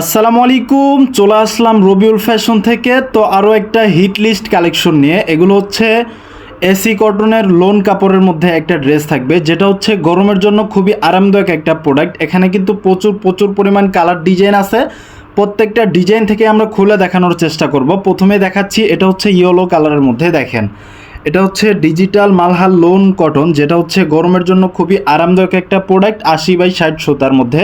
আসসালামু আলাইকুম, চলে আসলাম রবিউল ফ্যাশন থেকে। তো আরও একটা হিট লিস্ট কালেকশন নিয়ে। এগুলো হচ্ছে এসি কটনের লোন কাপড়ের মধ্যে একটা ড্রেস থাকবে, যেটা হচ্ছে গরমের জন্য খুবই আরামদায়ক একটা প্রোডাক্ট এখানে কিন্তু প্রচুর প্রচুর পরিমাণ কালার ডিজাইন আছে। প্রত্যেকটা ডিজাইন থেকে আমরা খুলে দেখানোর চেষ্টা করব। প্রথমে দেখাচ্ছি, এটা হচ্ছে ইয়েলো কালারের মধ্যে, দেখেন। এটা হচ্ছে ডিজিটাল মালহাল লোন কটন যেটা হচ্ছে গরমের জন্য খুবই আরামদায়ক একটা প্রোডাক্ট আশি বাই ষাট সুতার মধ্যে।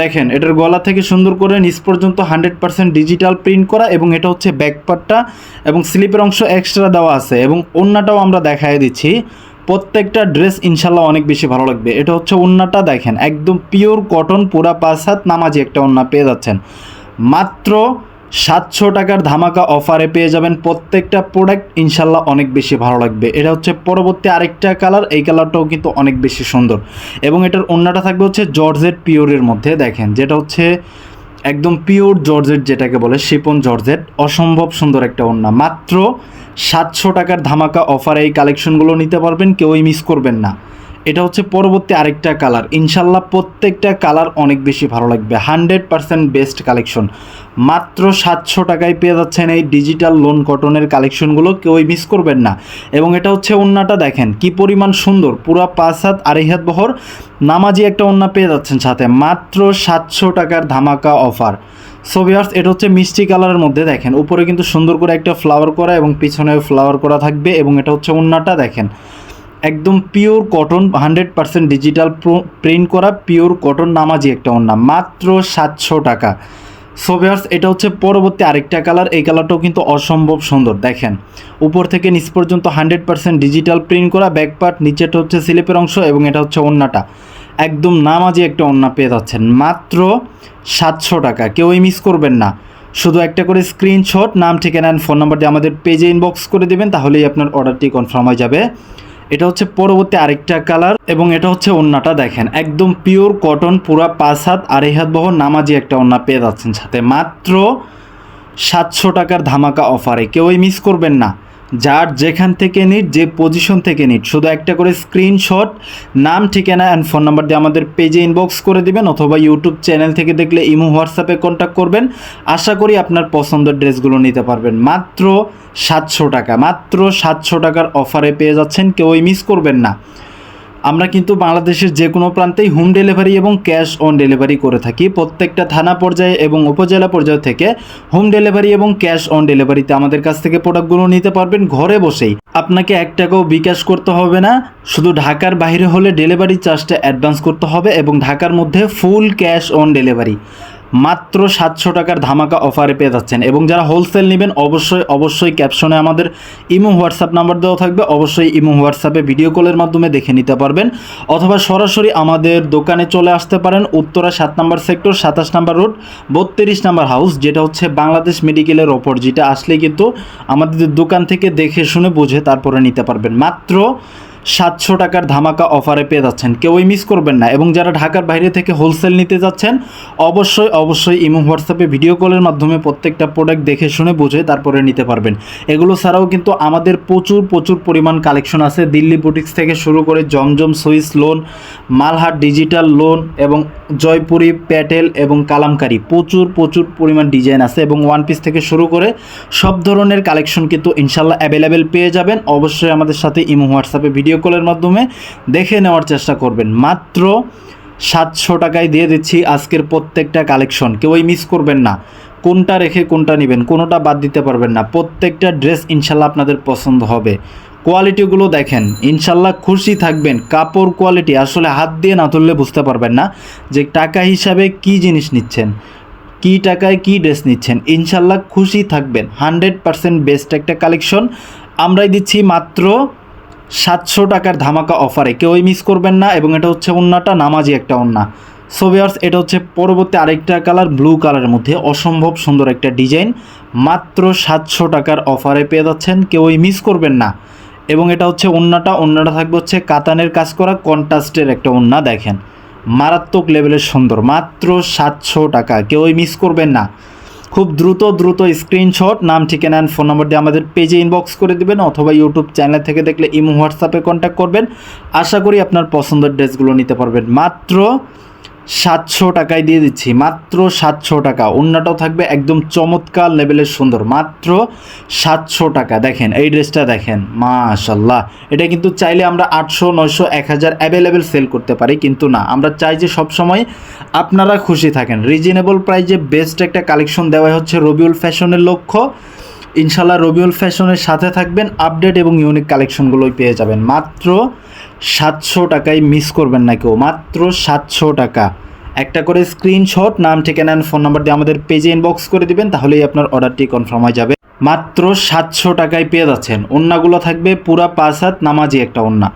দেখেন, এটার গলা থেকে সুন্দর করে নিচ পর্যন্ত হান্ড্রেড পার্সেন্ট ডিজিটাল প্রিন্ট করা এবং এটা হচ্ছে ব্যাকপার্টটা এবং স্লিপের অংশ এক্সট্রা দেওয়া আছে এবং অন্যটাও আমরা দেখাই দিচ্ছি। প্রত্যেকটা ড্রেস ইনশাল্লাহ অনেক বেশি ভালো লাগবে। এটা হচ্ছে ওন্নাটা দেখেন, একদম পিওর কটন পুরা পাঁচ হাত নামাজি একটা ওন্না পেয়ে যাচ্ছেন। মাত্র সাতশো টাকার ধামাকা অফারে পেয়ে যাবেন প্রত্যেকটা প্রোডাক্ট ইনশাল্লাহ অনেক বেশি ভালো লাগবে। এটা হচ্ছে পরবর্তী আরেকটা কালার এই কালারটাও কিন্তু অনেক বেশি সুন্দর। এবং এটার অন্যটা থাকবে হচ্ছে জর্জেট পিওরের মধ্যে। দেখেন, যেটা হচ্ছে একদম পিওর জর্জেট যেটাকে বলে, শিপন জর্জেট। অসম্ভব সুন্দর একটা ওন্না মাত্র সাতশো টাকার ধামাকা অফারে এই কালেকশনগুলো নিতে পারবেন। কেউই মিস করবেন না। এটা হচ্ছে পরবর্তী আরেকটা কালার ইনশাল্লাহ প্রত্যেকটা কালার অনেক বেশি ভালো লাগবে। হান্ড্রেড পার্সেন্ট বেস্ট কালেকশন মাত্র সাতশো টাকায় পেয়ে যাচ্ছেন এই ডিজিটাল লোন কটনের কালেকশনগুলো কেউই মিস করবেন না। এবং এটা হচ্ছে ওন্নাটা দেখেন, কি পরিমাণ সুন্দর। পুরা পাঁচ হাত, আড়াই হাত বহর। নামাজি একটা ওন্না পেয়ে যাচ্ছেন সাথে। মাত্র সাতশো টাকার ধামাকা অফার সো ভিউয়ার্স এটা হচ্ছে মিষ্টি কালারের মধ্যে দেখেন। উপরে কিন্তু সুন্দর করে একটা ফ্লাওয়ার করা এবং পিছনে ফ্লাওয়ার করা থাকবে। এবং এটা হচ্ছে ওন্নাটা দেখেন। একদম pure cotton hundred percent digital print করা পিওর কটন নামাজি একটা ওন্না মাত্র সাতশো টাকা। সো ভিউয়ার্স এটা হচ্ছে পরবর্তী আরেকটা কালার এই কালারটাও কিন্তু অসম্ভব সুন্দর, দেখেন। উপর থেকে নিচ পর্যন্ত হান্ড্রেড পার্সেন্ট ডিজিটাল প্রিন্ট করা ব্যাক পার্ট নিচেটা হচ্ছে স্লিপের অংশ এবং এটা হচ্ছে ওন্নাটা একদম নামাজি একটা ওন্না পেয়ে যাচ্ছেন, মাত্র সাতশো টাকা। কেউই মিস করবেন না। শুধু একটা করে স্ক্রিনশট নাম, ঠিকানা ফোন নাম্বার দিয়ে আমাদের পেজে ইনবক্স করে দেবেন, তাহলেই আপনার অর্ডারটি কনফার্ম হয়ে যাবে। এটা হচ্ছে পরবর্তী আরেকটা কালার এবং এটা হচ্ছে ওন্নাটা দেখেন। একদম পিওর কটন পুরা পাঁচ হাত, আড়াই হাত বহ নামাজি একটা ওন্না পেয়ে যাচ্ছেন সাথে। মাত্র সাতশো টাকার ধামাকা অফারে কেউই মিস করবেন না। যার যেখান থেকে নিট যে পজিশন থেকে নিট শুধু একটা করে স্ক্রিনশট নাম, ঠিকানা অ্যান্ড ফোন নাম্বার দিয়ে আমাদের পেজে ইনবক্স করে দিবেন অথবা ইউটিউব চ্যানেল থেকে দেখলে ইমো, হোয়াটসঅ্যাপে কন্ট্যাক্ট করবেন। আশা করি আপনার পছন্দের ড্রেসগুলো নিতে পারবেন। মাত্র সাতশো টাকা, মাত্র সাতশো টাকার অফারে পেয়ে যাচ্ছেন, কেউই মিস করবেন না। আমরা কিন্তু বাংলাদেশের যে কোনো প্রান্তেই হোম ডেলিভারি এবং ক্যাশ অন ডেলিভারি করে থাকি। প্রত্যেকটা থানা পর্যায়ে এবং উপজেলা পর্যায় থেকে হোম ডেলিভারি এবং ক্যাশ অন ডেলিভারিতে আমাদের কাছ থেকে প্রোডাক্টগুলো নিতে পারবেন ঘরে বসেই। আপনাকে এক টাকাও বিকাশ করতে হবে না, শুধু ঢাকার বাইরে হলে ডেলিভারি চার্জটা অ্যাডভান্স করতে হবে এবং ঢাকার মধ্যে ফুল ক্যাশ অন ডেলিভারি। মাত্র সাতশো টাকার ধামাকা অফারে পেয়ে যাচ্ছেন। এবং যারা হোলসেল নেবেন, অবশ্যই অবশ্যই ক্যাপশনে আমাদের ইমো হোয়াটসঅ্যাপ নাম্বার দেওয়া থাকবে। অবশ্যই ইমো হোয়াটসঅ্যাপে ভিডিও কলের মাধ্যমে দেখে নিতে পারবেন। অথবা সরাসরি আমাদের দোকানে চলে আসতে পারেন, উত্তরা সাত নম্বর সেক্টর, সাতাশ নম্বর রোড, বত্রিশ নাম্বার হাউস যেটা হচ্ছে বাংলাদেশ মেডিকেলের ওপর, যেটা আসলে কিন্তু আমাদের দোকান থেকে দেখে শুনে বুঝে তারপরে নিতে পারবেন। মাত্র সাতশো টাকার ধামাকা অফারে পেয়ে যাচ্ছেন। কেউই মিস করবেন না এবং যারা ঢাকার বাইরে থেকে হোলসেল নিতে যাচ্ছেন, অবশ্যই অবশ্যই ইমো হোয়াটসঅ্যাপে ভিডিও কলের মাধ্যমে প্রত্যেকটা প্রোডাক্ট দেখে শুনে বুঝে তারপরে নিতে পারবেন। এগুলো ছাড়াও কিন্তু আমাদের প্রচুর প্রচুর পরিমাণ কালেকশন আছে। দিল্লি বুটিক্স থেকে শুরু করে জমজম সুইস লোন মালহাট ডিজিটাল লোন এবং জয়পুরি, প্যাটেল এবং কালামকারি প্রচুর প্রচুর পরিমাণ ডিজাইন আছে এবং ওয়ান পিস থেকে শুরু করে সব ধরনের কালেকশন কিন্তু ইনশাল্লাহ অ্যাভেলেবেল পেয়ে যাবেন। অবশ্যই আমাদের সাথে ইমো হোয়াটসঅ্যাপে ভিডিও কলের মাধ্যমে দেখে নেওয়ার চেষ্টা করবেন। মাত্র সাতশো টাকায় দিয়ে দিচ্ছি আজকের প্রত্যেকটা কালেকশন কেউই মিস করবেন না। কোনটা রেখে কোনটা নেবেন, কোনোটা বাদ দিতে পারবেন না। প্রত্যেকটা ড্রেস ইনশাল্লাহ আপনাদের পছন্দ হবে। কোয়ালিটিগুলো দেখেন, ইনশাল্লাহ খুশি থাকবেন। কাপড় কোয়ালিটি আসলে হাত দিয়ে না তুললে বুঝতে পারবেন না যে টাকা হিসাবে কি জিনিস নিচ্ছেন, কি টাকায় কি ড্রেস নিচ্ছেন। ইনশাল্লাহ খুশি থাকবেন। হান্ড্রেড পারসেন্ট বেস্ট একটা কালেকশন আমরাই দিচ্ছি মাত্র সাতশো টাকার ধামাকা অফারে। কেউই মিস করবেন না এবং এটা হচ্ছে অন্যটা নামাজি একটা অন্যা সো ভিউয়ার্স এটা হচ্ছে পরবর্তী আরেকটা কালার ব্লু কালারের মধ্যে অসম্ভব সুন্দর একটা ডিজাইন মাত্র সাতশো টাকার অফারে পেয়ে যাচ্ছেন, কেউই মিস করবেন না। এবং এটা হচ্ছে অন্যটা অন্যটা থাকবে হচ্ছে কাতানের কাজ করা, কন্ট্রাস্টের একটা অন্যা দেখেন। মারাত্মক লেভেলের সুন্দর, মাত্র সাতশো টাকা, কেউই মিস করবেন না। খুব দ্রুত দ্রুত স্ক্রিনশট নাম, ঠিকানা অ্যান্ড ফোন নম্বর দিয়ে আমাদের পেজে ইনবক্স করে দিবেন অথবা ইউটিউব চ্যানেল থেকে দেখলে ইমো হোয়াটসঅ্যাপে কন্ট্যাক্ট করবেন। আশা করি আপনার পছন্দের ড্রেসগুলো নিতে পারবেন। মাত্র সাতশো টাকায় দিয়ে দিচ্ছি। মাত্র সাতশো টাকা। অন্যটাও থাকবে একদম চমৎকার লেভেলের সুন্দর। মাত্র সাতশো টাকা। দেখেন, এই ড্রেসটা দেখেন। মাশাল্লাহ এটা কিন্তু চাইলে আমরা আটশো, নয়শো, এক হাজার অ্যাভেলেবেল সেল করতে পারি, কিন্তু না। আমরা চাই যে সবসময় আপনারা খুশি থাকেন। রিজনেবল প্রাইজে বেস্ট একটা কালেকশন দেওয়া হচ্ছে রবিউল ফ্যাশনের লক্ষ্য। ইনশাল্লাহ রবিউল ফ্যাশনের সাথে থাকবেন, আপডেট এবং ইউনিক কালেকশনগুলোই পেয়ে যাবেন। মাত্র সাতশো টাকায় মিস করবেন না কেউ, মাত্র সাতশো টাকা। একটা করে স্ক্রিনশট নাম, ঠিকানা ফোন নাম্বার দিয়ে আমাদের পেজে ইনবক্স করে দিবেন, তাহলেই আপনার অর্ডারটি কনফার্ম হয়ে যাবে। মাত্র সাতশো টাকায় পেয়ে যাচ্ছেন। ওন্নাগুলো থাকবে পুরা পাঁচ হাত, নামাজি একটা ওন্না।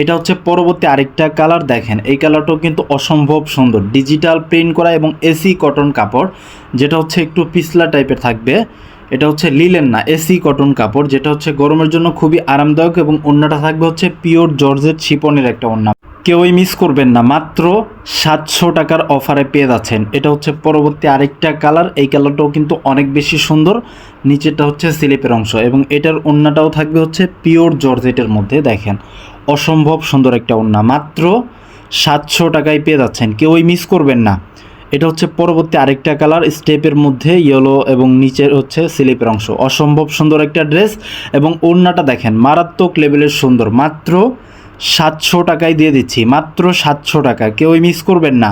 এটা হচ্ছে পরবর্তী আরেকটা কালার দেখেন। এই কালারটাও কিন্তু অসম্ভব সুন্দর। ডিজিটাল প্রিন্ট করা এবং এসি কটন কাপড়, যেটা হচ্ছে একটু পিছলা টাইপের থাকবে। এটা হচ্ছে লিলেন না, এসি কটন কাপড়, যেটা হচ্ছে গরমের জন্য খুবই আরামদায়ক এবং অন্যটা থাকবে হচ্ছে পিওর জর্জেট শিপনের একটা ওন্না কেউই মিস করবেন না, মাত্র সাতশো টাকার অফারে পেয়ে যাচ্ছেন। এটা হচ্ছে পরবর্তী আরেকটা কালার, এই কালারটাও কিন্তু অনেক বেশি সুন্দর নিচেটা হচ্ছে স্লিপের অংশ এবং এটার ওন্নাটাও থাকবে হচ্ছে পিওর জর্জেটের মধ্যে, দেখেন। অসম্ভব সুন্দর একটা ওন্না মাত্র সাতশো টাকায় পেয়ে যাচ্ছেন, কেউই মিস করবেন না। এটা হচ্ছে পরবর্তী আরেকটা কালার, স্টেপের মধ্যে ইয়েলো এবং নিচের হচ্ছে স্লিপের অংশ। অসম্ভব সুন্দর একটা ড্রেস এবং ওড়নাটা দেখেন, মারাত্মক লেভেলের সুন্দর। মাত্র সাতশো টাকায় দিয়ে দিচ্ছি, মাত্র সাতশো টাকা। কেউই মিস করবেন না।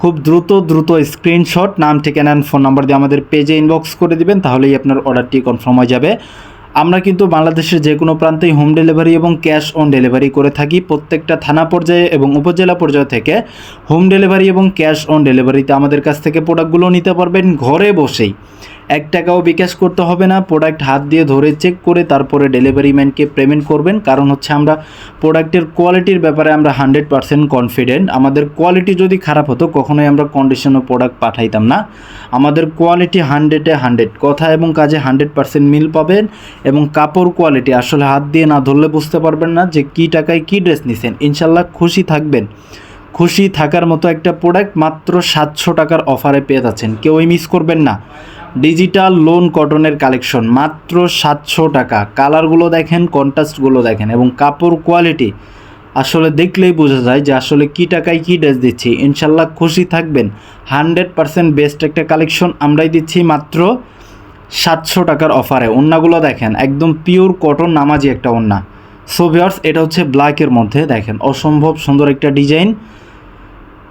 খুব দ্রুত দ্রুত স্ক্রিনশট নাম, ঠিকানা ফোন নাম্বার দিয়ে আমাদের পেজে ইনবক্স করে দিবেন, তাহলেই আপনার অর্ডারটি কনফার্ম হয়ে যাবে। আমরা কিন্তু বাংলাদেশের যে কোনো প্রান্তেই হোম ডেলিভারি এবং ক্যাশ অন ডেলিভারি করে থাকি। প্রত্যেকটা থানা পর্যায়ে এবং উপজেলা পর্যায় থেকে হোম ডেলিভারি এবং ক্যাশ অন ডেলিভারিতে আমাদের কাছ থেকে প্রোডাক্টগুলো নিতে পারবেন ঘরে বসেই। এক টাকাও বিকাশ করতে হবে না। প্রোডাক্ট হাত দিয়ে ধরে চেক করে তারপরে ডেলিভারি ম্যানকে পেমেন্ট করবেন। কারণ হচ্ছে আমরা প্রোডাক্টের কোয়ালিটির ব্যাপারে আমরা হান্ড্রেড পারসেন্ট কনফিডেন্ট আমাদের কোয়ালিটি যদি খারাপ হতো, কখনোই আমরা কন্ডিশনও প্রোডাক্ট পাঠাইতাম না। আমাদের কোয়ালিটি হান্ড্রেডে হান্ড্রেড কথা এবং কাজে হান্ড্রেড পারসেন্ট মিল পাবেন এবং কাপড় কোয়ালিটি আসলে হাত দিয়ে না ধরলে বুঝতে পারবেন না যে কী টাকায় কী ড্রেস নিছেন। ইনশাল্লাহ খুশি থাকবেন। খুশি থাকার মতো একটা প্রোডাক্ট মাত্র সাতশো টাকার অফারে পেয়ে যাচ্ছেন। কেউই মিস করবেন না। ডিজিটাল লোন কটনের কালেকশন, মাত্র সাতশো টাকা। কালারগুলো দেখেন, কন্ট্রাস্টগুলো দেখেন এবং কাপড় কোয়ালিটি। আসলে দেখলেই বোঝা যায় যে আসলে কী টাকায় কী ড্রেস দিচ্ছি। ইনশাল্লাহ খুশি থাকবেন। হান্ড্রেড পারসেন্ট বেস্ট একটা কালেকশন আমরাই দিচ্ছি মাত্র সাতশো টাকার অফারে। ওন্নাগুলো দেখেন, একদম পিওর কটন নামাজি একটা ওন্না। সো ভিওর্স এটা হচ্ছে ব্ল্যাকের মধ্যে। দেখেন, অসম্ভব সুন্দর একটা ডিজাইন।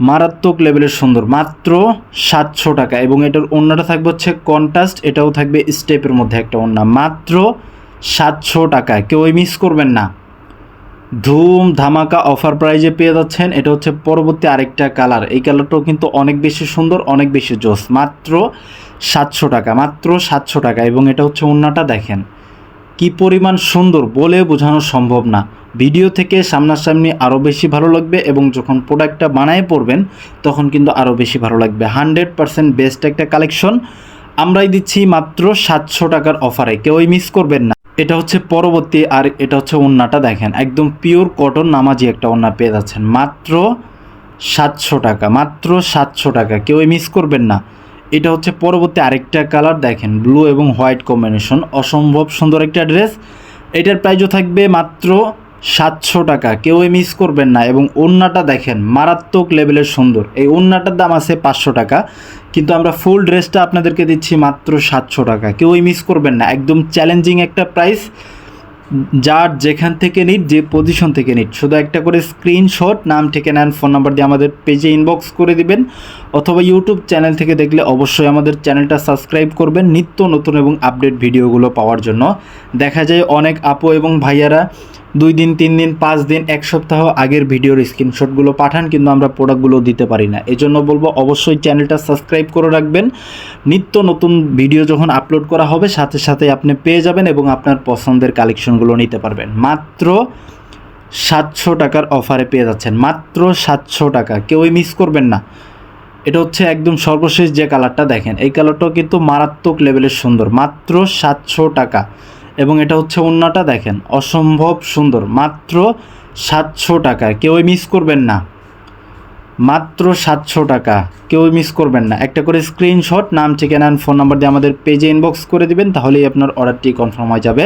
মারাত্মক লেভেলের সুন্দর, মাত্র সাতশো টাকা। এবং এটার অন্যটা থাকবে হচ্ছে কন্ট্রাস্ট এটাও থাকবে স্টেপের মধ্যে একটা ওন্না মাত্র সাতশো টাকা। কেউই মিস করবেন না। ধুম ধামাকা অফার প্রাইজে পেয়ে যাচ্ছেন। এটা হচ্ছে পরবর্তী আরেকটা কালার এই কালারটাও কিন্তু অনেক বেশি সুন্দর, অনেক বেশি জোস। মাত্র সাতশো টাকা, মাত্র সাতশো টাকা। এবং এটা হচ্ছে ওন্নাটা দেখেন। কি পরিমাণ সুন্দর বলে বোঝানো সম্ভব না। ভিডিও থেকে সামনাসামনি আরও বেশি ভালো লাগবে এবং যখন প্রোডাক্টটা বানায় পড়বেন, তখন কিন্তু আরও বেশি ভালো লাগবে। হান্ড্রেড পারসেন্ট বেস্ট একটা কালেকশন আমরাই দিচ্ছি মাত্র সাতশো টাকার অফারে কেউই মিস করবেন না। এটা হচ্ছে পরবর্তী আর এটা হচ্ছে ওন্নাটা দেখেন। একদম পিওর কটন নামাজি একটা ওন্না পেয়ে যাচ্ছেন। মাত্র সাতশো টাকা, মাত্র সাতশো টাকা। কেউই মিস করবেন না। এটা হচ্ছে পরবর্তী আরেকটা কালার দেখেন। ব্লু এবং হোয়াইট কম্বিনেশন অসম্ভব সুন্দর একটা ড্রেস এটার প্রাইজও থাকবে মাত্র সাতশো টাকা। কেউই মিস করবেন না এবং ওন্নাটা দেখেন, মারাত্মক লেভেলের সুন্দর। এই ওন্নাটার দাম আছে পাঁচশো টাকা, কিন্তু আমরা ফুল ড্রেসটা আপনাদেরকে দিচ্ছি মাত্র সাতশো টাকা। কেউই মিস করবেন না, একদম চ্যালেঞ্জিং একটা প্রাইস যার যেখান থেকে নিট যে পজিশন থেকে নিট শুধু একটা করে স্ক্রিনশট নাম, ঠিকানা ফোন নাম্বার দিয়ে আমাদের পেজে ইনবক্স করে দিবেন, অথবা ইউটিউব চ্যানেল থেকে দেখলে অবশ্যই আমাদের চ্যানেলটা সাবস্ক্রাইব করবেন, নিত্য নতুন এবং আপডেট ভিডিওগুলো পাওয়ার জন্য। দেখা যায় অনেক আপু এবং ভাইয়ারা দুই দিন, তিন দিন, পাঁচ দিন, এক সপ্তাহ আগের ভিডিওর স্ক্রিনশটগুলো পাঠান, কিন্তু আমরা প্রোডাক্টগুলো দিতে পারি না। এজন্য বলব, অবশ্যই চ্যানেলটা সাবস্ক্রাইব করে রাখবেন। নিত্য নতুন ভিডিও যখন আপলোড করা হবে, সাথে সাথে আপনি পেয়ে যাবেন এবং আপনার পছন্দের কালেকশনগুলো নিতে পারবেন। মাত্র সাতশো টাকার অফারে পেয়ে যাচ্ছেন। মাত্র সাতশো টাকা। কেউই মিস করবেন না। এটা হচ্ছে একদম সর্বশেষ যে কালারটা দেখেন। এই কালারটাও কিন্তু মারাত্মক লেভেলের সুন্দর। মাত্র সাতশো টাকা। এবং এটা হচ্ছে অন্যটা দেখেন, অসম্ভব সুন্দর, মাত্র সাতশো টাকা কেউই মিস করবেন না। মাত্র সাতশো টাকা কেউই মিস করবেন না। একটা করে স্ক্রিনশট নাম, ঠিকানা ফোন নাম্বার দিয়ে আমাদের পেজে ইনবক্স করে দিবেন, তাহলেই আপনার অর্ডারটি কনফার্ম হয়ে যাবে।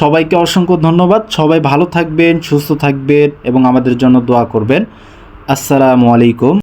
সবাইকে অসংখ্য ধন্যবাদ, সবাই ভালো থাকবেন, সুস্থ থাকবেন এবং আমাদের জন্য দোয়া করবেন। আসসালামু আলাইকুম।